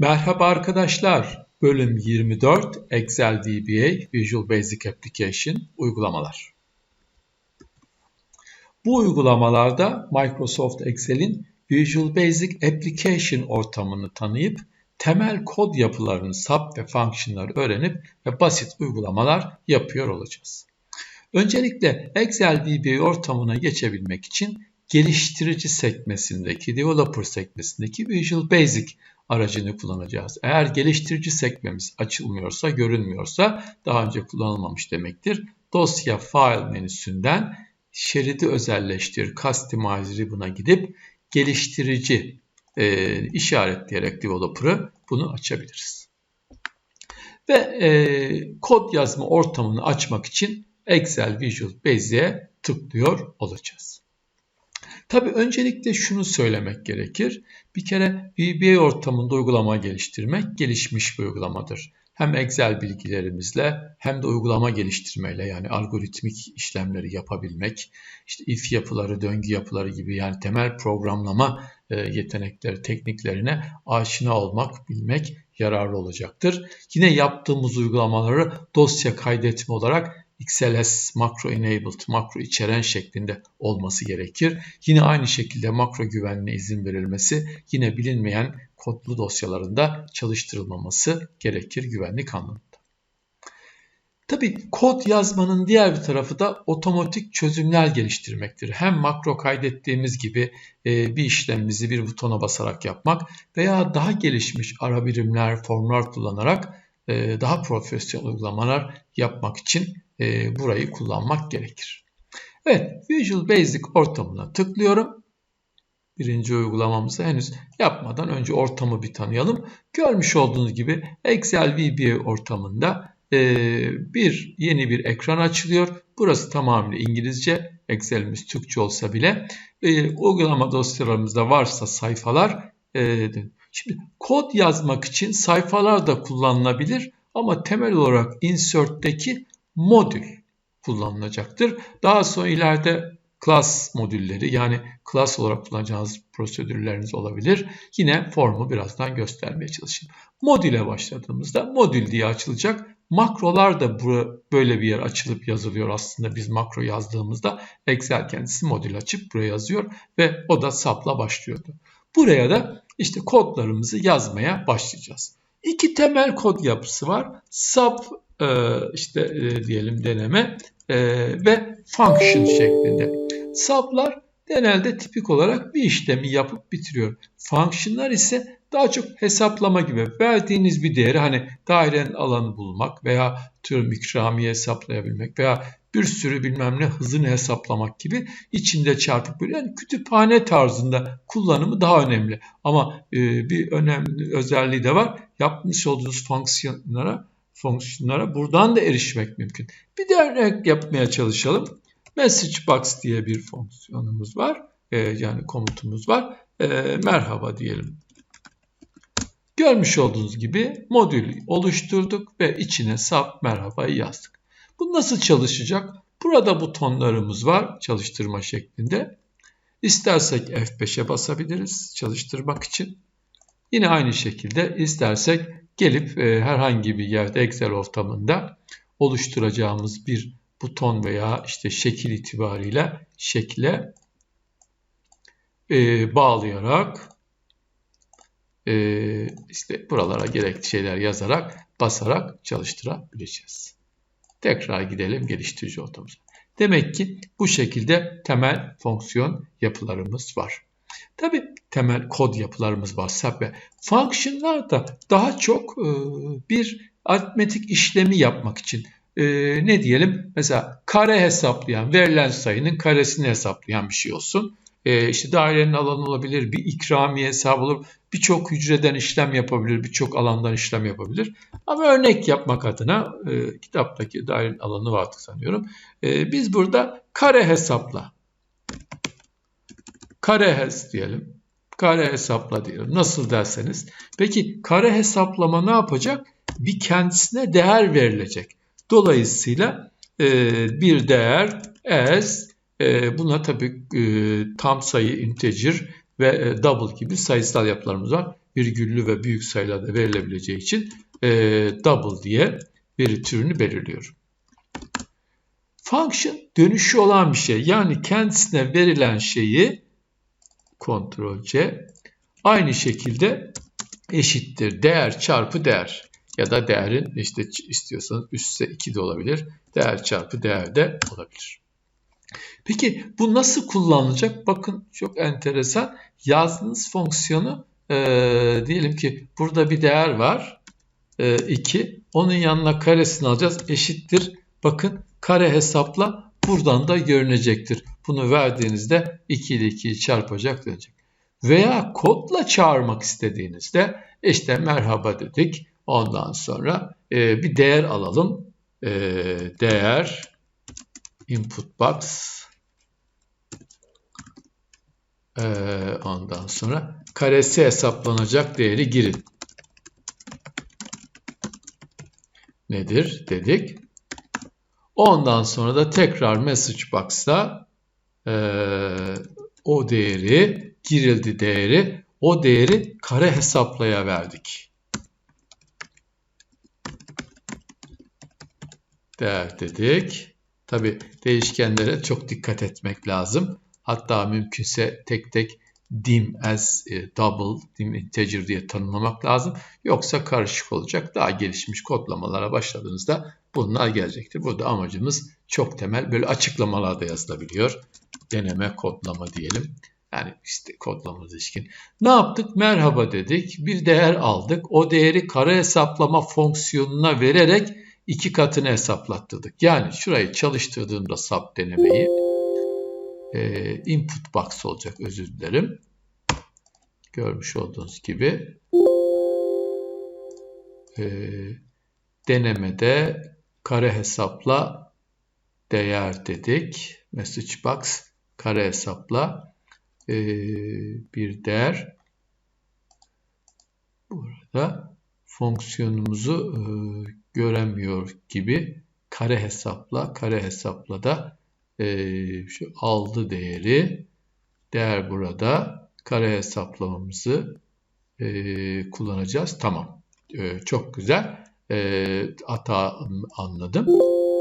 Merhaba arkadaşlar. Bölüm 24 Excel VBA Visual Basic Application uygulamalar. Bu uygulamalarda Microsoft Excel'in Visual Basic Application ortamını tanıyıp temel kod yapılarını, sub ve fonksiyonları öğrenip ve basit uygulamalar yapıyor olacağız. Öncelikle Excel VBA ortamına geçebilmek için geliştirici sekmesindeki, developer sekmesindeki Visual Basic aracını kullanacağız. Eğer geliştirici sekmemiz açılmıyorsa, görünmüyorsa daha önce kullanılmamış demektir. Dosya File menüsünden şeridi özelleştir, Customize Ribbon'a gidip geliştirici e, işaretleyerek developer'ı bunu açabiliriz. Ve e, kod yazma ortamını açmak için Excel Visual Basic'e tıklıyor olacağız. Tabii öncelikle şunu söylemek gerekir. Bir kere VBA ortamında uygulama geliştirmek gelişmiş bir uygulamadır. Hem Excel bilgilerimizle hem de uygulama geliştirmeyle yani algoritmik işlemleri yapabilmek, işte if yapıları, döngü yapıları gibi yani temel programlama e, yetenekleri, tekniklerine aşina olmak, bilmek yararlı olacaktır. Yine yaptığımız uygulamaları dosya kaydetme olarak XLS makro enabled, makro içeren şeklinde olması gerekir. Yine aynı şekilde makro güvenliğe izin verilmesi yine bilinmeyen kodlu dosyalarında çalıştırılmaması gerekir güvenlik anlamında. Tabi kod yazmanın diğer bir tarafı da otomatik çözümler geliştirmektir. Hem makro kaydettiğimiz gibi e, bir işlemimizi bir butona basarak yapmak veya daha gelişmiş ara birimler, formlar kullanarak e, daha profesyonel uygulamalar yapmak için e, burayı kullanmak gerekir. Evet, Visual Basic ortamına tıklıyorum. Birinci uygulamamızı henüz yapmadan önce ortamı bir tanıyalım. Görmüş olduğunuz gibi Excel VBA ortamında e, bir yeni bir ekran açılıyor. Burası tamamen İngilizce. Excel'imiz Türkçe olsa bile e, uygulama dosyalarımızda varsa sayfalar e, Şimdi kod yazmak için sayfalar da kullanılabilir ama temel olarak insert'teki modül kullanılacaktır. Daha sonra ileride class modülleri yani class olarak kullanacağınız prosedürleriniz olabilir. Yine formu birazdan göstermeye çalışayım. Modüle başladığımızda modül diye açılacak. Makrolar da böyle bir yer açılıp yazılıyor aslında biz makro yazdığımızda Excel kendisi modül açıp buraya yazıyor ve o da sapla başlıyordu. Buraya da işte kodlarımızı yazmaya başlayacağız. İki temel kod yapısı var. Sub e, işte diyelim deneme e, ve function şeklinde. Sub'lar genelde tipik olarak bir işlemi yapıp bitiriyor. Function'lar ise daha çok hesaplama gibi verdiğiniz bir değeri hani dairenin alanı bulmak veya tüm ikramiye hesaplayabilmek veya bir sürü bilmem ne hızını hesaplamak gibi içinde çarpıp böyle yani kütüphane tarzında kullanımı daha önemli. Ama e, bir önemli özelliği de var. Yapmış olduğunuz fonksiyonlara fonksiyonlara buradan da erişmek mümkün. Bir örnek yapmaya çalışalım. Message box diye bir fonksiyonumuz var. E, yani komutumuz var. E, merhaba diyelim. Görmüş olduğunuz gibi modül oluşturduk ve içine sap merhabayı yazdık. Bu nasıl çalışacak? Burada butonlarımız var çalıştırma şeklinde. İstersek F5'e basabiliriz çalıştırmak için. Yine aynı şekilde istersek gelip e, herhangi bir yerde Excel ortamında oluşturacağımız bir buton veya işte şekil itibariyle şekle e, bağlayarak e, işte buralara gerekli şeyler yazarak basarak çalıştırabileceğiz. Tekrar gidelim geliştirici ortamımıza. Demek ki bu şekilde temel fonksiyon yapılarımız var. Tabi temel kod yapılarımız var ve functionlar da daha çok e, bir aritmetik işlemi yapmak için. E, ne diyelim? Mesela kare hesaplayan verilen sayının karesini hesaplayan bir şey olsun. E, işte dairenin alanı olabilir, bir ikramiye hesabı olur, birçok hücreden işlem yapabilir, birçok alandan işlem yapabilir. Ama örnek yapmak adına e, kitaptaki dairenin alanı vardı sanıyorum. E, biz burada kare hesapla, kare hes diyelim, kare hesapla diyelim. Nasıl derseniz. Peki kare hesaplama ne yapacak? Bir kendisine değer verilecek. Dolayısıyla e, bir değer as e, buna tabii e, tam sayı integer ve e, double gibi sayısal yapılarımız var. virgüllü ve büyük sayılarda verilebileceği için e, double diye veri türünü belirliyorum. Function dönüşü olan bir şey. Yani kendisine verilen şeyi Ctrl C aynı şekilde eşittir. Değer çarpı değer ya da değerin işte istiyorsanız üsse 2 de olabilir. Değer çarpı değer de olabilir. Peki bu nasıl kullanılacak? Bakın çok enteresan. Yazdığınız fonksiyonu e, diyelim ki burada bir değer var. E, 2. Onun yanına karesini alacağız. Eşittir. Bakın kare hesapla buradan da görünecektir. Bunu verdiğinizde 2 ile 2'yi çarpacak dönecek. Veya kodla çağırmak istediğinizde işte merhaba dedik. Ondan sonra e, bir değer alalım. E, değer input box e, ondan sonra karesi hesaplanacak değeri girin. Nedir dedik. Ondan sonra da tekrar message box'ta o değeri girildi değeri o değeri kare hesaplaya verdik. Değer dedik. Tabi değişkenlere çok dikkat etmek lazım. Hatta mümkünse tek tek dim as e, double, dim integer diye tanımlamak lazım. Yoksa karışık olacak. Daha gelişmiş kodlamalara başladığınızda bunlar gelecektir. Burada amacımız çok temel böyle açıklamalar da yazılabiliyor. Deneme kodlama diyelim. Yani işte kodlama ilişkin. Ne yaptık? Merhaba dedik. Bir değer aldık. O değeri kare hesaplama fonksiyonuna vererek iki katını hesaplattırdık. Yani şurayı çalıştırdığımda sub denemeyi e, input box olacak özür dilerim. Görmüş olduğunuz gibi e, denemede kare hesapla değer dedik. Message box kare hesapla e, bir değer burada fonksiyonumuzu e, göremiyor gibi kare hesapla kare hesapla da e, şu aldı değeri değer burada kare hesaplamamızı e, kullanacağız. Tamam. E, çok güzel. E, hata anladım.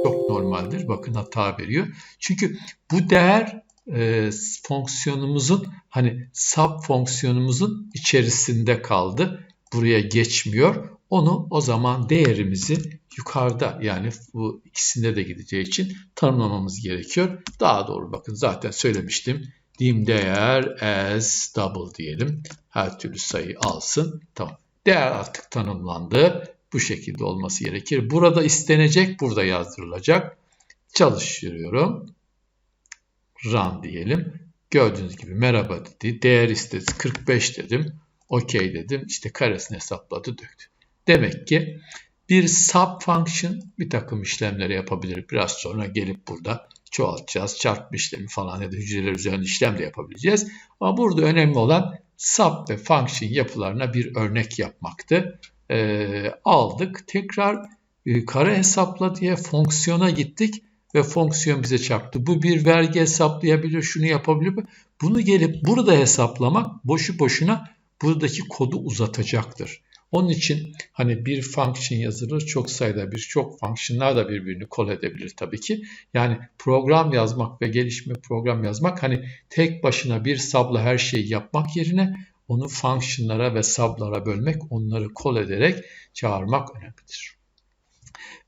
Çok normaldir. Bakın hata veriyor. Çünkü bu değer e, fonksiyonumuzun hani sub fonksiyonumuzun içerisinde kaldı. Buraya geçmiyor. Onu o zaman değerimizi yukarıda yani bu ikisinde de gideceği için tanımlamamız gerekiyor. Daha doğru bakın zaten söylemiştim. Dim değer as double diyelim. Her türlü sayı alsın. Tamam. Değer artık tanımlandı. Bu şekilde olması gerekir. Burada istenecek, burada yazdırılacak. Çalıştırıyorum. Run diyelim. Gördüğünüz gibi merhaba dedi. Değer istedi 45 dedim. OK dedim. İşte karesini hesapladı döktü. Demek ki bir sub function bir takım işlemleri yapabilir. Biraz sonra gelip burada çoğaltacağız. Çarpma işlemi falan ya da hücreler üzerinde işlem de yapabileceğiz. Ama burada önemli olan sub ve function yapılarına bir örnek yapmaktı. Ee, aldık. Tekrar e, kare hesapla diye fonksiyona gittik ve fonksiyon bize çarptı. Bu bir vergi hesaplayabilir, şunu yapabilir. Bunu gelip burada hesaplamak boşu boşuna buradaki kodu uzatacaktır. Onun için hani bir function yazılır çok sayıda bir çok functionlar da birbirini kol edebilir tabii ki. Yani program yazmak ve gelişme program yazmak hani tek başına bir sub'la her şeyi yapmak yerine onu functionlara ve sub'lara bölmek, onları kol ederek çağırmak önemlidir.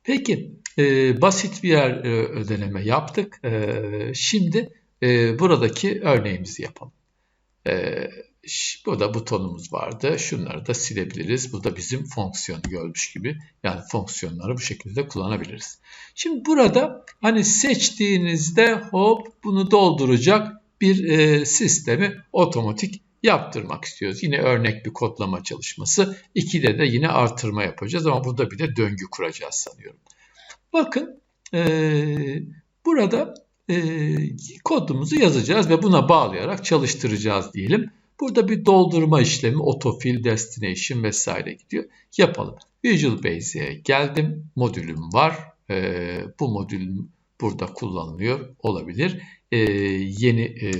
Peki e, basit bir yer e, ödeneme yaptık. E, şimdi e, buradaki örneğimizi yapalım. E, Burada butonumuz vardı. Şunları da silebiliriz. Bu da bizim fonksiyonu görmüş gibi. Yani fonksiyonları bu şekilde kullanabiliriz. Şimdi burada hani seçtiğinizde hop bunu dolduracak bir e, sistemi otomatik yaptırmak istiyoruz. Yine örnek bir kodlama çalışması. 2'de de yine artırma yapacağız ama burada bir de döngü kuracağız sanıyorum. Bakın e, burada e, kodumuzu yazacağız ve buna bağlayarak çalıştıracağız diyelim. Burada bir doldurma işlemi, autofill, destination vesaire gidiyor. Yapalım. Visual Basic'e geldim. Modülüm var. Ee, bu modül burada kullanılıyor olabilir. Ee, yeni e,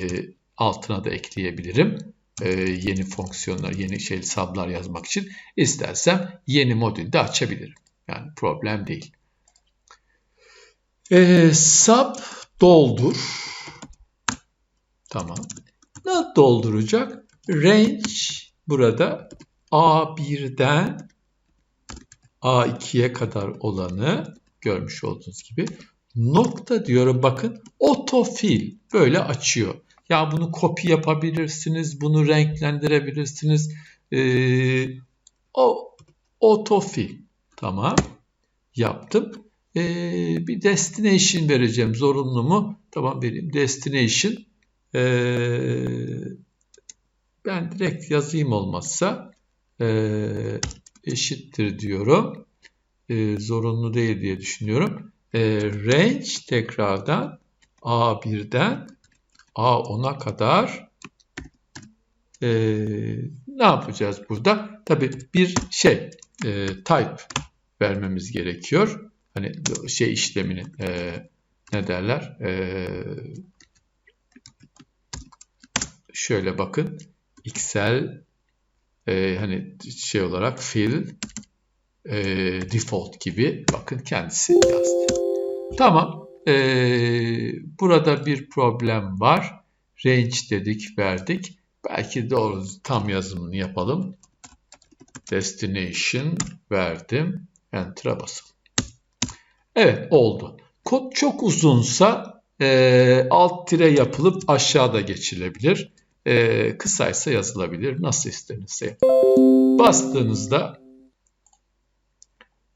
altına da ekleyebilirim. e, yeni fonksiyonlar, yeni şey sablar yazmak için istersem yeni modülde açabilirim. Yani problem değil. E, sub doldur. Tamam. Ne dolduracak? Range burada A1'den A2'ye kadar olanı görmüş olduğunuz gibi nokta diyorum bakın otofil böyle açıyor. Ya bunu kopya yapabilirsiniz, bunu renklendirebilirsiniz. Ee, o otofil tamam yaptım. Ee, bir destination vereceğim zorunlu mu? Tamam vereyim destination. Ee, ben direkt yazayım olmazsa e, eşittir diyorum. E, zorunlu değil diye düşünüyorum. E, range tekrardan A1'den A10'a kadar e, ne yapacağız burada? Tabi bir şey e, type vermemiz gerekiyor. Hani şey işlemini e, ne derler? E, şöyle bakın. Excel e, hani şey olarak fill e, default gibi bakın kendisi yazdı. Tamam. E, burada bir problem var. Range dedik verdik. Belki doğru tam yazımını yapalım. Destination verdim. Enter'a basalım. Evet oldu. Kod çok uzunsa e, alt tire yapılıp aşağıda geçilebilir e, kısaysa yazılabilir. Nasıl istenirse. Bastığınızda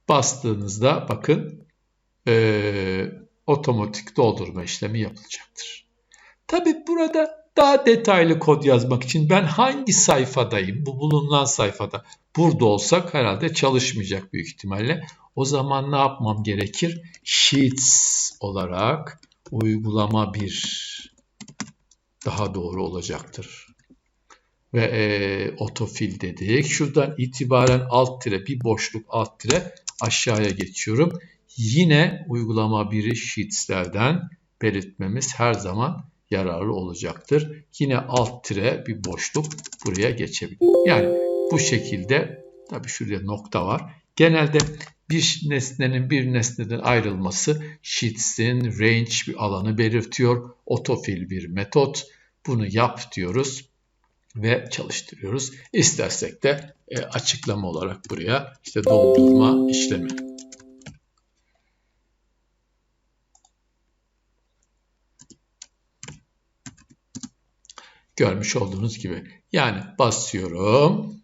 bastığınızda bakın e, otomatik doldurma işlemi yapılacaktır. Tabi burada daha detaylı kod yazmak için ben hangi sayfadayım? Bu bulunan sayfada. Burada olsak herhalde çalışmayacak büyük ihtimalle. O zaman ne yapmam gerekir? Sheets olarak uygulama 1 daha doğru olacaktır. Ve e, otofil dedik. Şuradan itibaren alt tire bir boşluk alt tire aşağıya geçiyorum. Yine uygulama biri sheetslerden belirtmemiz her zaman yararlı olacaktır. Yine alt tire bir boşluk buraya geçebilir. Yani bu şekilde tabii şurada nokta var. Genelde bir nesnenin bir nesneden ayrılması sheets'in range bir alanı belirtiyor. Otofil bir metot. Bunu yap diyoruz ve çalıştırıyoruz. İstersek de e, açıklama olarak buraya işte doldurma işlemi. Görmüş olduğunuz gibi. Yani basıyorum.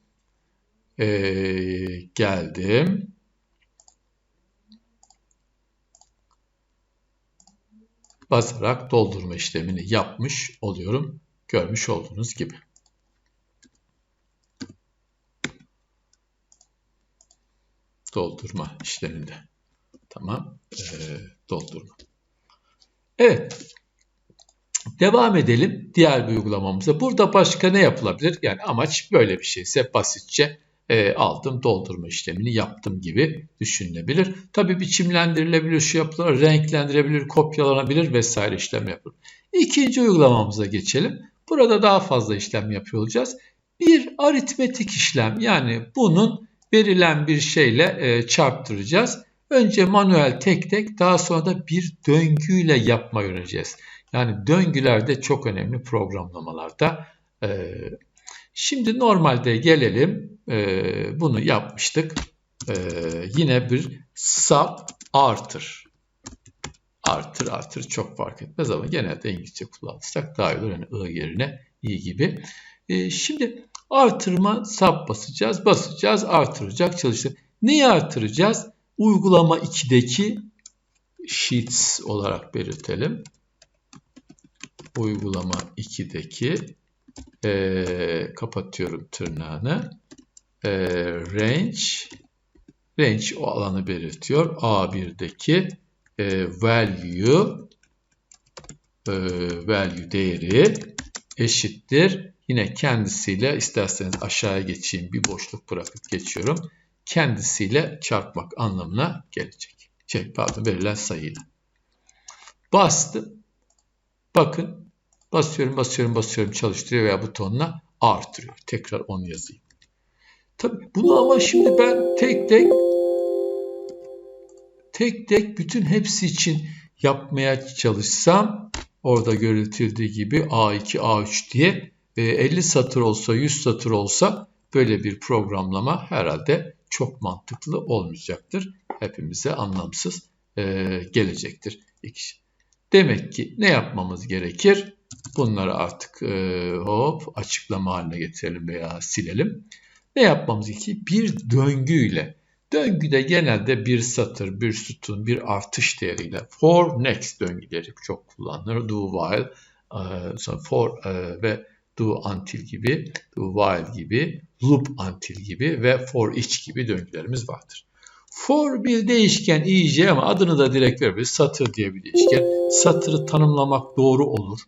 Ee, geldim. basarak doldurma işlemini yapmış oluyorum. Görmüş olduğunuz gibi. Doldurma işleminde. Tamam. Ee, doldurma. Evet. Devam edelim diğer bir uygulamamıza. Burada başka ne yapılabilir? Yani amaç böyle bir şeyse basitçe e, aldım doldurma işlemini yaptım gibi düşünülebilir. Tabi biçimlendirilebilir, şu yapılar renklendirebilir, kopyalanabilir vesaire işlem yapılır. İkinci uygulamamıza geçelim. Burada daha fazla işlem yapıyor olacağız. Bir aritmetik işlem yani bunun verilen bir şeyle e, çarptıracağız. Önce manuel tek tek daha sonra da bir döngüyle yapma öğreneceğiz. Yani döngüler de çok önemli programlamalarda. E, Şimdi normalde gelelim. E, bunu yapmıştık. E, yine bir sub artır. Artır artır çok fark etmez ama genelde İngilizce kullanırsak daha iyi olur. Yani I yerine i gibi. E, şimdi artırma sub basacağız. Basacağız artıracak çalıştır. Neyi artıracağız? Uygulama 2'deki sheets olarak belirtelim. Uygulama 2'deki e, kapatıyorum tırnağını. E, range range o alanı belirtiyor. A1'deki e, value e, value değeri eşittir. Yine kendisiyle isterseniz aşağıya geçeyim bir boşluk bırakıp geçiyorum. Kendisiyle çarpmak anlamına gelecek. Şey pardon verilen sayıyla. Bastım. Bakın Basıyorum, basıyorum, basıyorum çalıştırıyor veya butonla artırıyor. Tekrar onu yazayım. Tabii bunu ama şimdi ben tek tek tek tek bütün hepsi için yapmaya çalışsam orada görüntüldüğü gibi A2, A3 diye 50 e, satır olsa 100 satır olsa böyle bir programlama herhalde çok mantıklı olmayacaktır. Hepimize anlamsız e, gelecektir. Demek ki ne yapmamız gerekir? Bunları artık e, hop açıklama haline getirelim veya silelim. Ne yapmamız gerekir? Bir döngüyle Döngüde genelde bir satır, bir sütun, bir artış değeriyle for next döngüleri çok kullanılır. Do while, e, for e, ve do until gibi, do while gibi, loop until gibi ve for each gibi döngülerimiz vardır. For bir değişken ij ama adını da direkt verebiliriz. Satır diye bir değişken. Satırı tanımlamak doğru olur.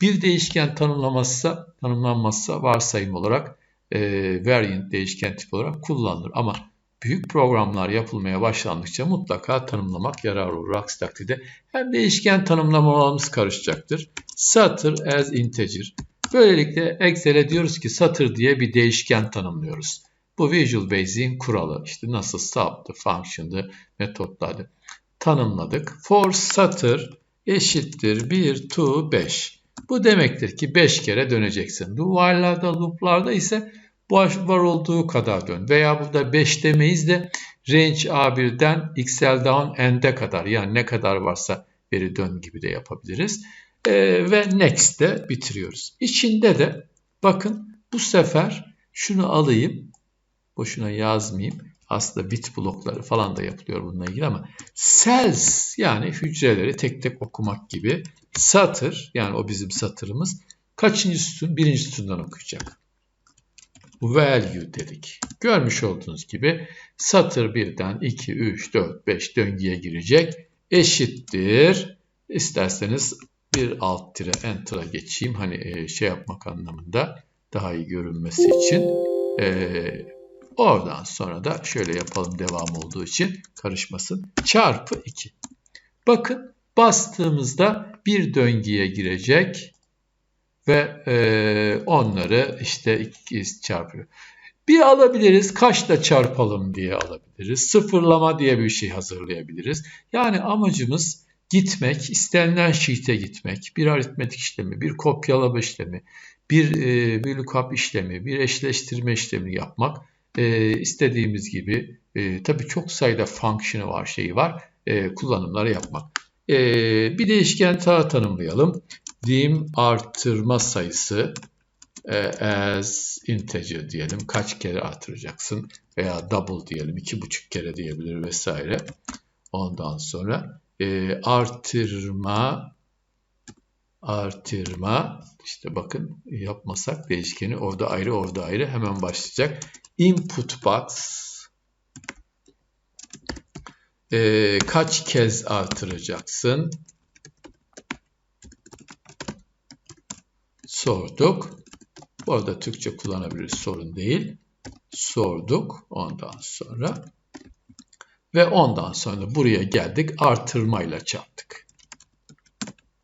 Bir değişken tanımlamazsa, tanımlanmazsa varsayım olarak e, variant değişken tip olarak kullanılır. Ama büyük programlar yapılmaya başlandıkça mutlaka tanımlamak yarar olur. Aksi takdirde hem değişken tanımlamalarımız karışacaktır. Satır as integer. Böylelikle Excel'e diyoruz ki satır diye bir değişken tanımlıyoruz. Bu Visual Basic'in kuralı. İşte nasıl sub'dı, function'dı, metotlardı. Tanımladık. For satır eşittir 1 to 5. Bu demektir ki 5 kere döneceksin. Do while'larda, loop'larda ise var olduğu kadar dön. Veya burada 5 demeyiz de range A1'den xl down n'de kadar yani ne kadar varsa veri dön gibi de yapabiliriz. E, ve next'te bitiriyoruz. İçinde de bakın bu sefer şunu alayım. Boşuna yazmayayım. Aslında bit blokları falan da yapılıyor bununla ilgili ama cells yani hücreleri tek tek okumak gibi satır yani o bizim satırımız kaçıncı sütun? Birinci sütundan okuyacak value dedik. Görmüş olduğunuz gibi satır birden 2, 3, 4, 5 döngüye girecek. Eşittir. İsterseniz bir alt tire enter'a geçeyim. Hani e, şey yapmak anlamında daha iyi görünmesi için. E, oradan sonra da şöyle yapalım devam olduğu için karışmasın. Çarpı 2. Bakın bastığımızda bir döngüye girecek ve e, onları işte iki çarpıyor. Bir alabiliriz, kaçla çarpalım diye alabiliriz. Sıfırlama diye bir şey hazırlayabiliriz. Yani amacımız gitmek, istenilen sheet'e gitmek, bir aritmetik işlemi, bir kopyalama işlemi, bir, e, bir lookup işlemi, bir eşleştirme işlemi yapmak. E, istediğimiz gibi e, tabii çok sayıda function'ı var, şeyi var, e, kullanımları yapmak. E, bir değişken daha tanımlayalım dim artırma sayısı e, as integer diyelim. Kaç kere artıracaksın veya double diyelim. iki buçuk kere diyebilir vesaire. Ondan sonra e, artırma artırma işte bakın yapmasak değişkeni orada ayrı orada ayrı hemen başlayacak. Input box e, kaç kez artıracaksın? sorduk. Bu arada Türkçe kullanabiliriz sorun değil. Sorduk ondan sonra. Ve ondan sonra buraya geldik artırmayla çarptık.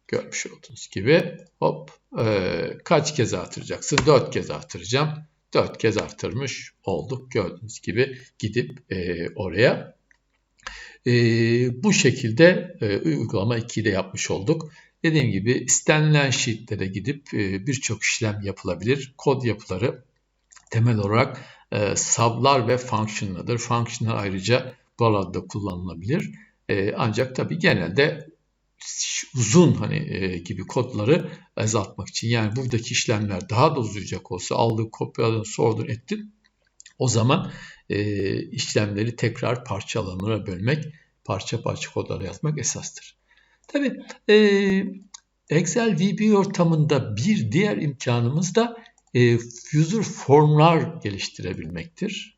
Görmüş olduğunuz gibi hop e, kaç kez artıracaksın? 4 kez artıracağım. 4 kez artırmış olduk. Gördüğünüz gibi gidip e, oraya. E, bu şekilde e, uygulama 2'yi de yapmış olduk. Dediğim gibi istenilen sheetlere gidip e, birçok işlem yapılabilir. Kod yapıları temel olarak e, sub'lar ve function'lardır. Function'lar ayrıca bu alanda kullanılabilir. E, ancak tabii genelde uzun hani gibi kodları azaltmak için yani buradaki işlemler daha da uzayacak olsa aldığı kopyaladın sordun ettin o zaman işlemleri tekrar parçalamaya bölmek parça parça kodlara yazmak esastır. Tabii e, Excel VB ortamında bir diğer imkanımız da e, user formlar geliştirebilmektir.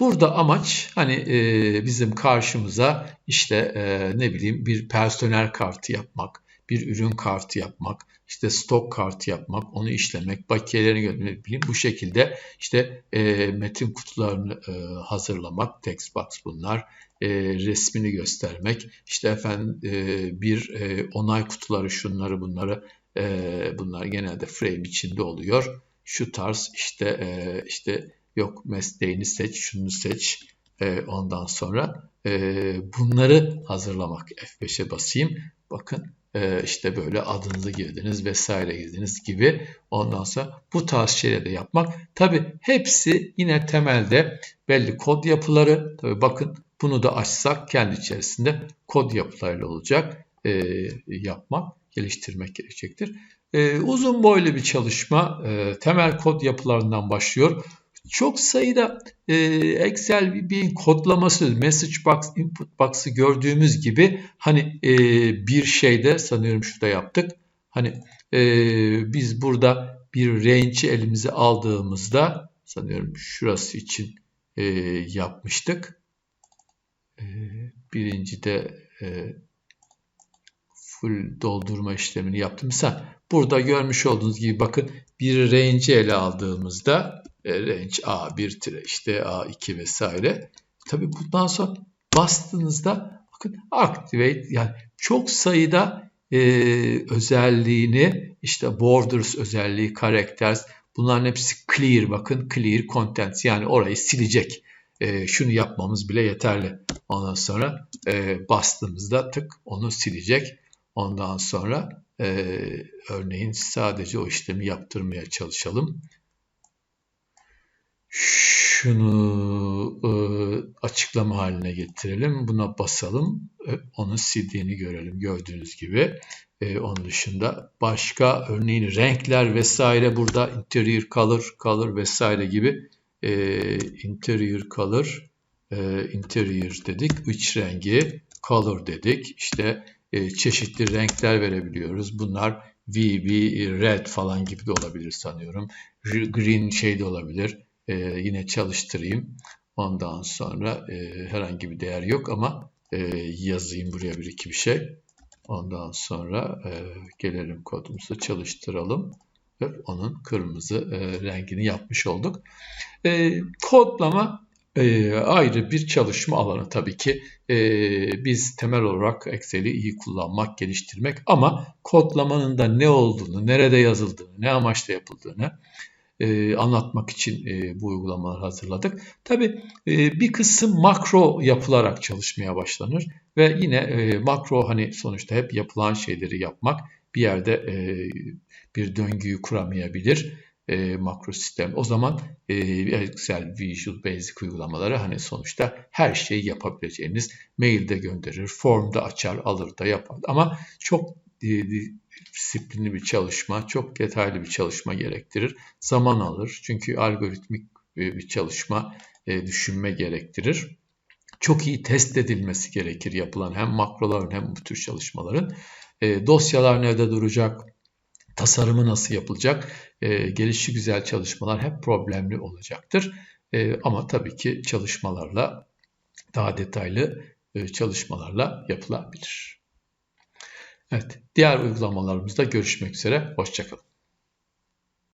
Burada amaç hani e, bizim karşımıza işte e, ne bileyim bir personel kartı yapmak, bir ürün kartı yapmak, işte stok kartı yapmak, onu işlemek, bakiyelerini göndermek, bu şekilde işte e, metin kutularını e, hazırlamak, text box bunlar, e, resmini göstermek, işte efendim e, bir e, onay kutuları şunları bunları e, bunlar genelde frame içinde oluyor. şu tarz işte e, işte yok mesleğini seç, şunu seç. E, ondan sonra e, bunları hazırlamak. F5'e basayım. Bakın e, işte böyle adınızı girdiniz vesaire girdiniz gibi. Ondan sonra bu tarz şeyleri de yapmak. Tabi hepsi yine temelde belli kod yapıları. Tabi bakın bunu da açsak kendi içerisinde kod yapılarıyla olacak. E, yapmak, geliştirmek gerekecektir. E, uzun boylu bir çalışma. E, temel kod yapılarından başlıyor çok sayıda e, Excel bir, kodlaması, message box, input box'ı gördüğümüz gibi hani e, bir şeyde sanıyorum şurada yaptık. Hani e, biz burada bir range'i elimize aldığımızda sanıyorum şurası için e, yapmıştık. E, birinci de e, full doldurma işlemini yaptım. Mesela burada görmüş olduğunuz gibi bakın bir range'i ele aldığımızda range A1 tire işte A2 vesaire. Tabii bundan sonra bastığınızda bakın activate yani çok sayıda e, özelliğini işte borders özelliği, characters bunların hepsi clear bakın clear contents yani orayı silecek. E, şunu yapmamız bile yeterli. Ondan sonra e, bastığımızda tık onu silecek. Ondan sonra e, örneğin sadece o işlemi yaptırmaya çalışalım şunu e, açıklama haline getirelim. Buna basalım. E, onu sildiğini görelim gördüğünüz gibi. E, onun dışında başka örneğin renkler vesaire burada interior color, color vesaire gibi interior color, interior dedik. iç rengi, color dedik. İşte çeşitli renkler verebiliyoruz. Bunlar VB, red falan gibi de olabilir sanıyorum. Green şey de olabilir e, yine çalıştırayım. Ondan sonra e, herhangi bir değer yok ama e, yazayım buraya bir iki bir şey. Ondan sonra e, gelelim kodumuzu çalıştıralım. Ve onun kırmızı e, rengini yapmış olduk. E, kodlama e, ayrı bir çalışma alanı tabii ki. E, biz temel olarak Excel'i iyi kullanmak, geliştirmek ama kodlamanın da ne olduğunu, nerede yazıldığını, ne amaçla yapıldığını e, anlatmak için e, bu uygulamaları hazırladık. Tabi e, bir kısım makro yapılarak çalışmaya başlanır ve yine e, makro hani sonuçta hep yapılan şeyleri yapmak bir yerde e, bir döngüyü kuramayabilir e, makro sistem. O zaman e, Excel Visual Basic uygulamaları hani sonuçta her şeyi yapabileceğiniz mailde gönderir, formda açar, alır da yapar. Ama çok e, disiplinli bir çalışma, çok detaylı bir çalışma gerektirir. Zaman alır çünkü algoritmik bir çalışma e, düşünme gerektirir. Çok iyi test edilmesi gerekir yapılan hem makroların hem bu tür çalışmaların. E, dosyalar nerede duracak, tasarımı nasıl yapılacak, e, gelişi güzel çalışmalar hep problemli olacaktır. Ama tabii ki çalışmalarla, daha detaylı çalışmalarla yapılabilir. Evet, diğer uygulamalarımızda görüşmek üzere. Hoşçakalın.